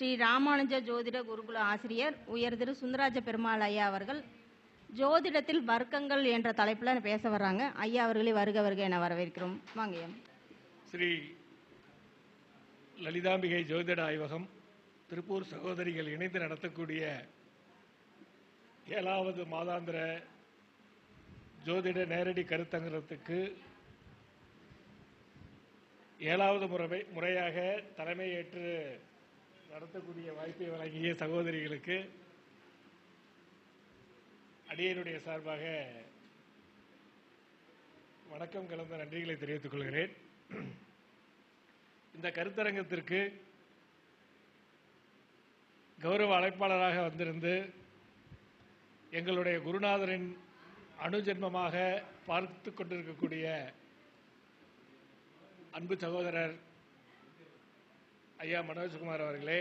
ஸ்ரீ ராமானுஜ ஜோதிட குருகுல ஆசிரியர் உயர் திரு சுந்தராஜ பெருமாள் ஐயா அவர்கள் ஜோதிடத்தில் வர்க்கங்கள் என்ற தலைப்பில் பேச வர்றாங்க. ஐயா அவர்களை வருக வருக என வரவேற்கிறோம். வாங்க ஸ்ரீ லலிதாம்பிகை ஜோதிட ஆய்வகம் திருப்பூர் சகோதரிகள் இணைந்து நடத்தக்கூடிய ஏழாவது மாதாந்திர ஜோதிட நேரடி கருத்தங்கத்துக்கு ஏழாவது முறை முறையாக தலைமையேற்று நடத்தக்கூடிய வாய்ப்பை வழங்கிய சகோதரிகளுக்கு அடியனுடைய சார்பாக வணக்கம் கலந்த நன்றிகளை தெரிவித்துக் கொள்கிறேன். இந்த கருத்தரங்கத்திற்கு கௌரவ அழைப்பாளராக வந்திருந்து எங்களுடைய குருநாதரின் அணுஜென்மமாக பார்த்து கொண்டிருக்கக்கூடிய அன்பு சகோதரர் ஐயா மனோஜ்குமார் அவர்களே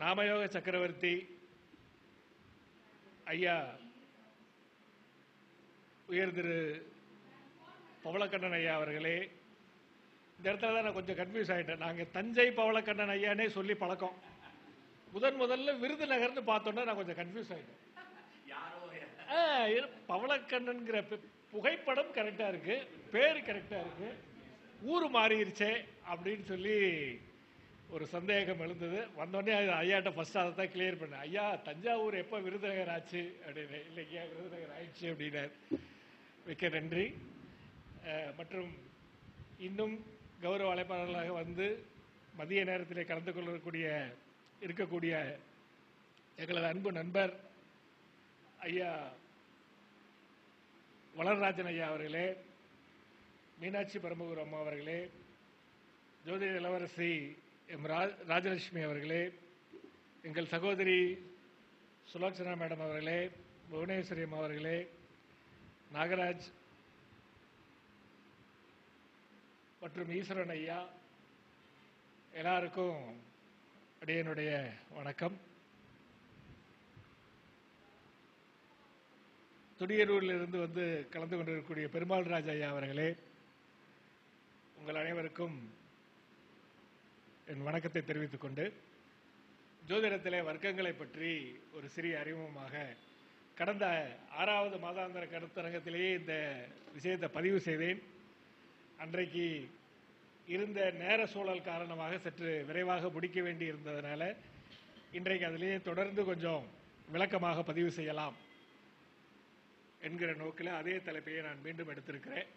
நாமயோக சக்கரவர்த்தி ஐயா உயர் திரு பவளக்கண்ணன் ஐயா அவர்களே இந்த இடத்துல தான் நான் கொஞ்சம் கன்ஃபியூஸ் ஆகிட்டேன் நாங்கள் தஞ்சை பவளக்கண்ணன் ஐயானே சொல்லி பழக்கம். முதன் முதல்ல விருதுநகர்னு பார்த்தோன்னா நான் கொஞ்சம் கன்ஃபியூஸ் ஆகிட்டேன் பவளக்கண்ணன்கிற புகைப்படம் கரெக்டாக இருக்கு பேர் கரெக்டாக இருக்கு. ஊர் மாறிடுச்சே அப்படின்னு சொல்லி ஒரு சந்தேகம் எழுந்தது. வந்தோடனே அது ஐயாட்ட ஃபஸ்ட்டு அதை தான் கிளியர் பண்ணேன். ஐயா தஞ்சாவூர் எப்போ விருதுநகர் ஆச்சு? அப்படின்னு. இல்லைங்க விருதுநகர் ஆயிடுச்சு அப்படின்னார். மிக்க நன்றி. மற்றும் இன்னும் கௌரவ அழைப்பாளர்களாக வந்து மதிய நேரத்தில் கலந்து கொள்ளக்கூடிய இருக்கக்கூடிய எங்களது அன்பு நண்பர் ஐயா வளர்ராஜன் ஐயா அவர்களே மீனாட்சி பரமகுரு அம்மா அவர்களே ஜோதிட இளவரசி எம் ரா- ராஜலட்சுமி அவர்களே எங்கள் சகோதரி சுலோச்சனா மேடம் அவர்களே புவனேஸ்வரி அம்மா அவர்களே நாகராஜ் மற்றும் ஈஸ்வரன் ஐயா எல்லாருக்கும் அடியனுடைய வணக்கம். துடியரூரிலிருந்து வந்து கலந்து கொண்டிருக்கக்கூடிய பெருமாள் ராஜா ஐயா அவர்களே உங்கள் அனைவருக்கும் என் வணக்கத்தை தெரிவித்துக் கொண்டு ஜோதிடத்திலே வர்க்கங்களை பற்றி ஒரு சிறிய அறிமுகமாக கடந்த ஆறாவது மாதாந்திர கருத்தரங்கத்திலேயே இந்த விஷயத்தை பதிவு செய்தேன். அன்றைக்கு இருந்த நேர சூழல் காரணமாக சற்று விரைவாக முடிக்க வேண்டி இருந்ததுனால இன்றைக்கு அதிலேயே தொடர்ந்து கொஞ்சம் விளக்கமாக பதிவு செய்யலாம் என்கிற நோக்கில் அதே தலைப்பையை நான் மீண்டும் எடுத்திருக்கிறேன்.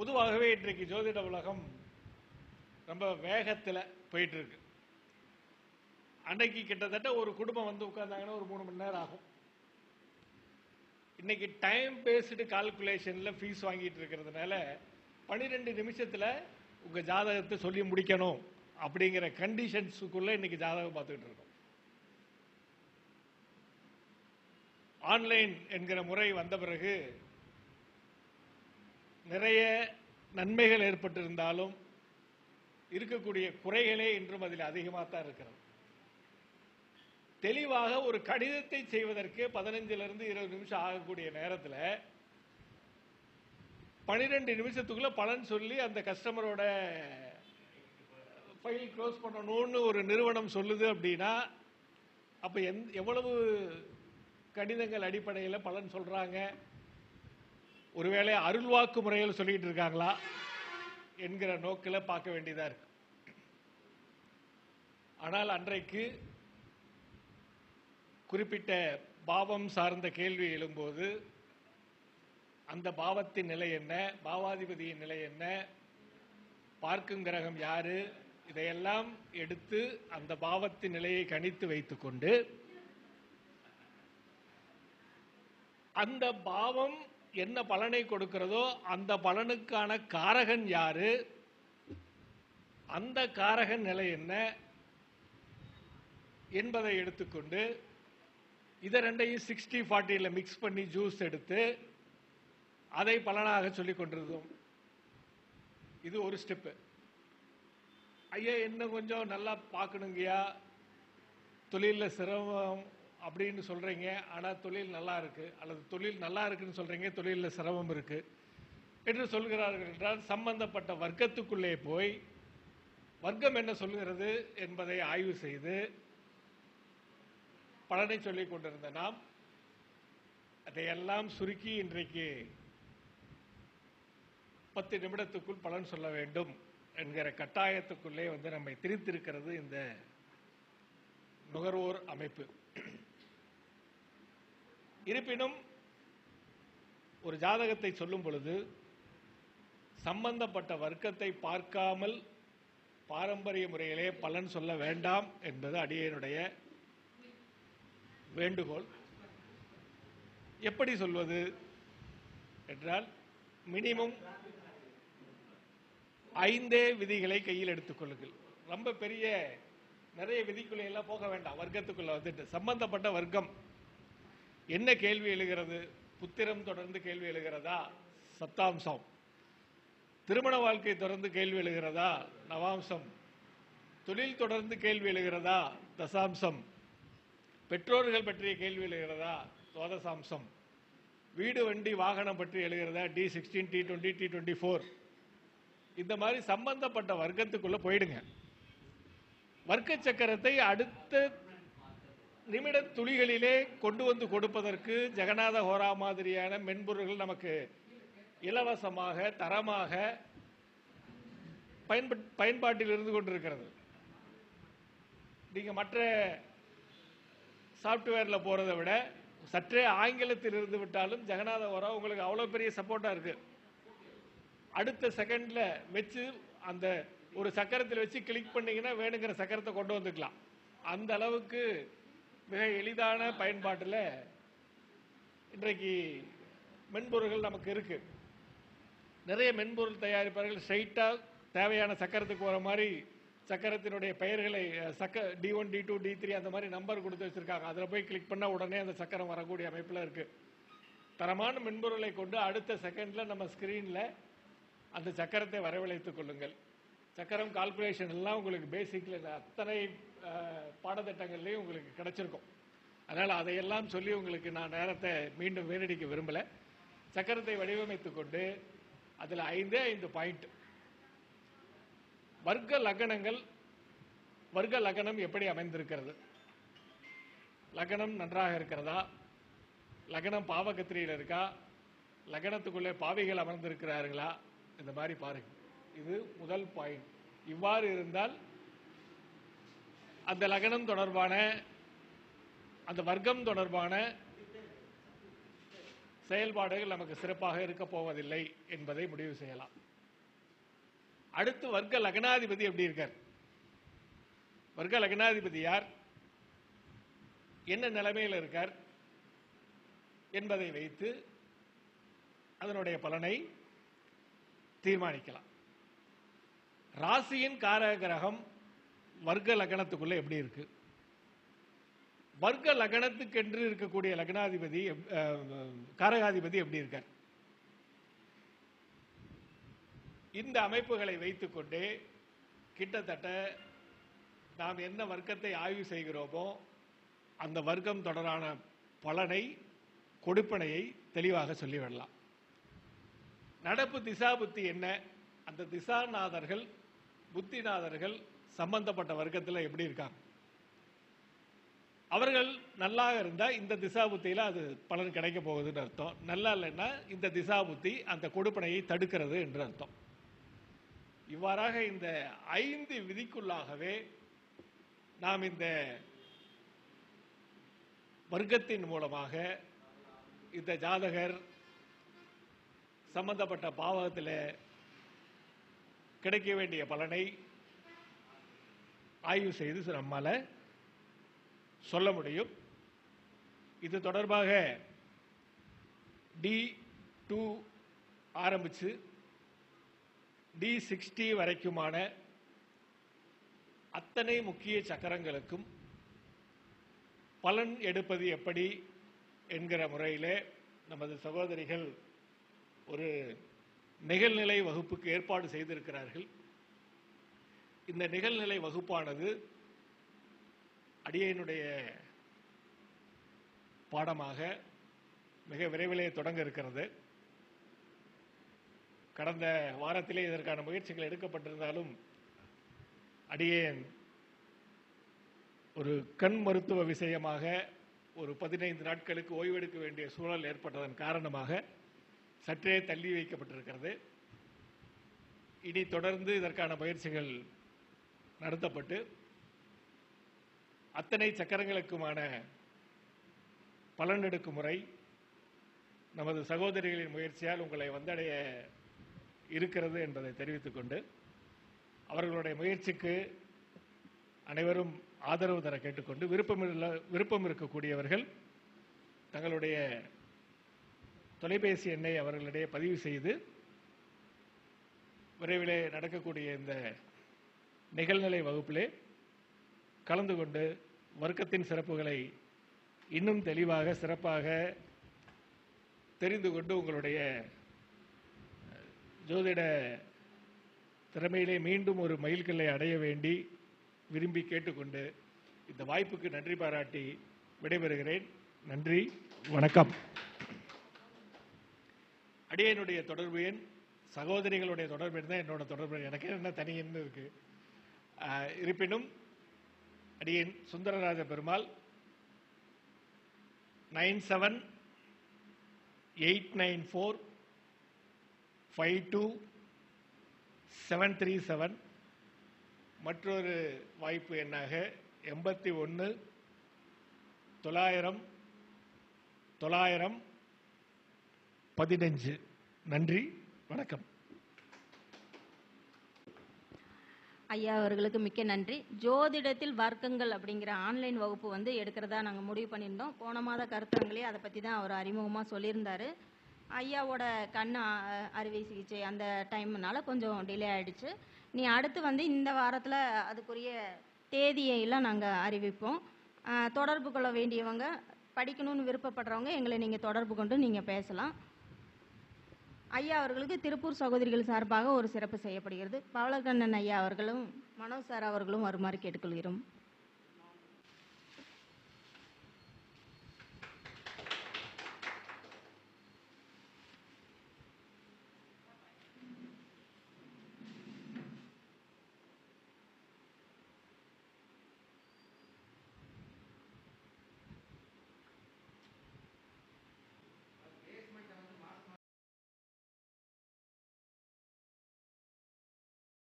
பொதுவாகவே இன்றைக்கு ஜோதிட உலகம் ரொம்ப வேகத்தில் போயிட்டு இருக்கு அன்னைக்கு கிட்டத்தட்ட ஒரு குடும்பம் வந்து உட்கார்ந்தாங்கன்னா ஒரு மூணு மணி நேரம் ஆகும். இன்னைக்கு டைம் பேஸ்டு கால்குலேஷன்ல ஃபீஸ் வாங்கிட்டு இருக்கிறதுனால பன்னிரெண்டு நிமிஷத்துல உங்க ஜாதகத்தை சொல்லி முடிக்கணும் அப்படிங்கிற கண்டிஷன்ஸுக்குள்ள இன்னைக்கு ஜாதகம் பார்த்துக்கிட்டு இருக்கோம். ஆன்லைன் என்கிற முறை வந்த பிறகு நிறைய நன்மைகள் ஏற்பட்டிருந்தாலும் இருக்கக்கூடிய குறைகளே இன்றும் அதில் அதிகமாக தான் இருக்கிறது. தெளிவாக ஒரு கடிதத்தை செய்வதற்கு பதினஞ்சிலிருந்து இருபது நிமிஷம் ஆகக்கூடிய நேரத்தில் பன்னிரெண்டு நிமிஷத்துக்குள்ள பலன் சொல்லி அந்த கஸ்டமரோட ஃபைல் க்ளோஸ் பண்ணணும்னு ஒரு நிறுவனம் சொல்லுது அப்படின்னா அப்போ எந் எவ்வளவு கடிதங்கள் அடிப்படையில் பலன் சொல்கிறாங்க ஒருவேளை அருள்வாக்கு முறையில் சொல்லிட்டு இருக்காங்களா என்கிற நோக்கில் பார்க்க வேண்டியதா இருக்கு. ஆனால் அன்றைக்கு குறிப்பிட்ட பாவம் சார்ந்த கேள்வி எழும்போது அந்த பாவத்தின் நிலை என்ன பாவாதிபதியின் நிலை என்ன பார்க்கும் கிரகம் யாரு இதையெல்லாம் எடுத்து அந்த பாவத்தின் நிலையை கணித்து வைத்துக்கொண்டு அந்த பாவம் என்ன பலனை கொடுக்கிறதோ அந்த பலனுக்கான காரகன் யாரு? அந்த காரகன் நிலை என்ன? என்பதை எடுத்துக்கொண்டு இதை ரெண்டையும் சிக்ஸ்டி ஃபார்ட்டியில் மிக்ஸ் பண்ணி ஜூஸ் எடுத்து அதை பலனாக சொல்லிக் கொண்டிருந்தோம். இது ஒரு ஸ்டெப்பு ஐயா இன்னும் கொஞ்சம் நல்லா பார்க்கணுங்கய்யா? தொழிலில் சிரமம் அப்படின்னு சொல்றீங்க. ஆனால் தொழில் நல்லா இருக்கு. அல்லது தொழில் நல்லா இருக்குன்னு சொல்றீங்க. தொழிலில் சிரமம் இருக்கு. என்று சொல்கிறார்கள் என்றால் சம்பந்தப்பட்ட வர்க்கத்துக்குள்ளே போய் வர்க்கம் என்ன சொல்கிறது என்பதை ஆய்வு செய்து பலனை சொல்லிக் கொண்டிருந்த நாம் அதையெல்லாம் சுருக்கி இன்றைக்கு பத்து நிமிடத்துக்குள் பலன் சொல்ல வேண்டும் என்கிற கட்டாயத்துக்குள்ளே வந்து நம்மை திரித்திருக்கிறது இந்த நுகர்வோர் அமைப்பு. இருப்பினும் ஒரு ஜாதகத்தை சொல்லும் பொழுது சம்பந்தப்பட்ட வர்க்கத்தை பார்க்காமல் பாரம்பரிய முறையிலே பலன் சொல்ல வேண்டாம் என்பது அடியனுடைய வேண்டுகோள். எப்படி சொல்வது என்றால் மினிமம் ஐந்தே விதிகளை கையில் எடுத்துக் கொள்ளுங்கள். ரொம்ப பெரிய நிறைய விதிக்குள்ள எல்லாம் போக வேண்டாம் வர்க்கத்துக்குள்ள வந்துட்டு. சம்பந்தப்பட்ட வர்க்கம். என்ன கேள்வி எழுகிறது? புத்திரம் தொடர்ந்து கேள்வி எழுகிறதா? சத்தாம்சம். திருமண வாழ்க்கை தொடர்ந்து கேள்வி எழுகிறதா? நவாம்சம். தொழில் தொடர்ந்து கேள்வி எழுகிறதா? தசாம்சம். பெற்றோர்கள் பற்றிய கேள்வி எழுகிறதா? துவாதசாம்சம். வீடு வண்டி வாகனம் பற்றி எழுகிறதா? T sixteen T twenty T twenty four. இந்த மாதிரி சம்பந்தப்பட்ட வர்க்கத்துக்குள்ள போயிடுங்க. வர்க்க சக்கரத்தை அடுத்த நிமிட துளிகளிலே கொண்டு வந்து கொடுப்பதற்கு ஜெகநாத ஹோரா மாதிரியான மென்பொருள்கள் நமக்கு இலவசமாக தரமாக பயன்பட் பயன்பாட்டில் இருந்து கொண்டிருக்கிறது. நீங்கள் மற்ற சாஃப்ட்வேரில் போகிறத விட சற்றே ஆங்கிலத்தில் இருந்து விட்டாலும் ஜெகநாத ஹோரா உங்களுக்கு அவ்வளோ பெரிய சப்போர்ட்டாக இருக்கு. அடுத்த செகண்டில் வச்சு அந்த ஒரு சக்கரத்தில் வச்சு கிளிக் பண்ணீங்கன்னா வேணுங்கிற சக்கரத்தை கொண்டு வந்துக்கலாம். அந்த அளவுக்கு மிக எளிதான பயன்பாட்டில் இன்றைக்கு மென்பொருள்கள் நமக்கு இருக்கு. நிறைய மென்பொருள் தயாரிப்பார்கள் ஸ்ட்ரைட்டாக தேவையான சக்கரத்துக்கு வர மாதிரி சக்கரத்தினுடைய பெயர்களை சக்க T one T two T three அந்த மாதிரி நம்பர் கொடுத்து வச்சிருக்காங்க. அதில் போய் கிளிக் பண்ணால் உடனே அந்த சக்கரம் வரக்கூடிய அமைப்பில் இருக்குது தரமான மென்பொருளை கொண்டு அடுத்த செகண்டில் நம்ம ஸ்க்ரீனில் அந்த சக்கரத்தை வரவழைத்துக் கொள்ளுங்கள். சக்கரம் கால்குலேஷன் எல்லாம் உங்களுக்கு பேசிக்கில் அத்தனை பாடத்திட்டங்கள்லையும் உங்களுக்கு கிடைச்சிருக்கும். அதனால் அதையெல்லாம் சொல்லி உங்களுக்கு நான் நேரத்தை மீண்டும் வீணடிக்க விரும்பலை. சக்கரத்தை வடிவமைத்துக் கொண்டு அதில் ஐந்தே ஐந்து பாயிண்ட். வர்க்க லக்கணங்கள் வர்க்க லக்கணம் எப்படி அமைந்திருக்கிறது? லக்கணம் நன்றாக இருக்கிறதா? லக்கணம் பாவகத்திரியில் இருக்கா? லக்கணத்துக்குள்ளே பாவிகள் அமர்ந்திருக்கிறார்களா? இந்த மாதிரி பாருங்கள் இது முதல் பாயிண்ட். இவ்வாறு இருந்தால் அந்த லகனம் தொடர்பான அந்த வர்க்கம் தொடர்பான செயல்பாடுகள் நமக்கு சிறப்பாக இருக்க போவதில்லை என்பதை முடிவு செய்யலாம். அடுத்து வர்க்க லக்னாதிபதி எப்படி இருக்கார்? வர்க்க லக்னாதிபதி யார்? என்ன நிலைமையில் இருக்கார்? என்பதை வைத்து அதனுடைய பலனை தீர்மானிக்கலாம். ராசியின் காரக கிரகம் வர்க்க லக்னத்துக்குள்ள எப்படி இருக்கு? வர்க்க லக்னத்துக்கென்று இருக்கக்கூடிய லக்னாதிபதி காரகாதிபதி எப்படி இருக்கார்? இந்த அமைப்புகளை வைத்துக்கொண்டே கிட்டத்தட்ட நாம் என்ன வர்க்கத்தை ஆய்வு செய்கிறோமோ அந்த வர்க்கம் தொடரான பலனை கொடுப்பனையை தெளிவாக சொல்லிவிடலாம். நடப்பு திசா புத்தி என்ன? அந்த திசாநாதர்கள் புத்திநாதர்கள் சம்பந்தப்பட்ட வர்க்கத்தில் எப்படி இருக்காங்க? அவர்கள் நல்லா இருந்தால் இந்த திசா புத்தியில அது பலன் கிடைக்க போகுதுன்னு அர்த்தம். நல்லா இல்லைன்னா இந்த திசா புத்தி அந்த கொடுப்பனையை தடுக்கிறது என்று அர்த்தம். இவ்வாறாக இந்த ஐந்து விதிக்குள்ளாகவே நாம் இந்த வர்க்கத்தின் மூலமாக இந்த ஜாதகர் சம்பந்தப்பட்ட பாவகத்தில் கிடைக்க வேண்டிய பலனை ஆய்வு செய்து நம்மால சொல்ல முடியும். இது தொடர்பாக டி டூ ஆரம்பிச்சு டி சிக்ஸ்டி வரைக்குமான அத்தனை முக்கிய சக்கரங்களுக்கும் பலன் எடுப்பது எப்படி என்கிற முறையிலே நமது சகோதரிகள் ஒரு நிகழ்நிலை வகுப்புக்கு ஏற்பாடு செய்திருக்கிறார்கள். இந்த நிகழ்நிலை வகுப்பானது அடியனுடைய பாடமாக மிக விரைவிலே தொடங்க இருக்கிறது. கடந்த வாரத்திலே இதற்கான முயற்சிகள் எடுக்கப்பட்டிருந்தாலும் அடியேன் ஒரு கண் மருத்துவ விஷயமாக ஒரு பதினைந்து நாட்களுக்கு ஓய்வெடுக்க வேண்டிய சூழல் ஏற்பட்டதன் காரணமாக சற்றே தள்ளி வைக்கப்பட்டிருக்கிறது. இனி தொடர்ந்து இதற்கான முயற்சிகள் நடத்தப்பட்டு அத்தனை சக்கரங்களுக்குமான பலனெடுக்கும் முறை நமது சகோதரிகளின் முயற்சியால் உங்களை வந்தடைய இருக்கிறது என்பதை தெரிவித்துக் கொண்டு அவர்களுடைய முயற்சிக்கு அனைவரும் ஆதரவு தர கேட்டுக்கொண்டு விருப்பம் விருப்பம் இருக்கக்கூடியவர்கள் தங்களுடைய தொலைபேசி எண்ணை அவர்களிடையே பதிவு செய்து விரைவிலே நடக்கக்கூடிய இந்த நிகழ்நிலை வகுப்பிலே கலந்து கொண்டு வர்க்கத்தின் சிறப்புகளை இன்னும் தெளிவாக சிறப்பாக தெரிந்து கொண்டு உங்களுடைய ஜோதிட திறமையிலே மீண்டும் ஒரு மைல்கல்லை அடைய வேண்டி விரும்பி கேட்டுக்கொண்டு இந்த வாய்ப்புக்கு நன்றி பாராட்டி விடைபெறுகிறேன். நன்றி வணக்கம். அடியனுடைய தொடர்பு எண் சகோதரிகளுடைய தொடர்பு எண் தான் என்னோட தொடர்பு எனக்கு என்ன தனி எண் இருக்குது இருப்பினும் அடியேன் Sundararaja Perumal nine seven eight nine four five two seven three seven. மற்றொரு வாய்ப்பு எண்ணாக எண்பத்தி ஒன்று தொள்ளாயிரம் தொள்ளாயிரம் பதினஞ்சு. நன்றி வணக்கம். ஐயா அவர்களுக்கு மிக்க நன்றி. ஜோதிடத்தில் வர்க்கங்கள் அப்படிங்கிற ஆன்லைன் வகுப்பு வந்து எடுக்கிறதா நாங்கள் முடிவு பண்ணியிருந்தோம். போன மாத கருத்தரங்களே அதை பற்றி தான் அவர் அறிமுகமாக சொல்லியிருந்தாரு. ஐயாவோட கண் அறுவை சிகிச்சை அந்த டைம்னால கொஞ்சம் டிலே ஆகிடுச்சு நீ அடுத்து வந்து இந்த வாரத்தில் அதுக்குரிய தேதியை எல்லாம் நாங்கள் அறிவிப்போம் தொடர்பு கொள்ள வேண்டியவங்க படிக்கணும்னு விருப்பப்படுறவங்க எங்களை நீங்கள் தொடர்பு கொண்டு நீங்கள் பேசலாம். ஐயா அவர்களுக்கு திருப்பூர் சகோதரிகள் சார்பாக ஒரு சிறப்பு செய்யப்படுகிறது. பவளக்கண்ணன் ஐயா அவர்களும் மனோ சார் அவர்களும் வருமாறு கேட்டுக்கொள்கிறோம்.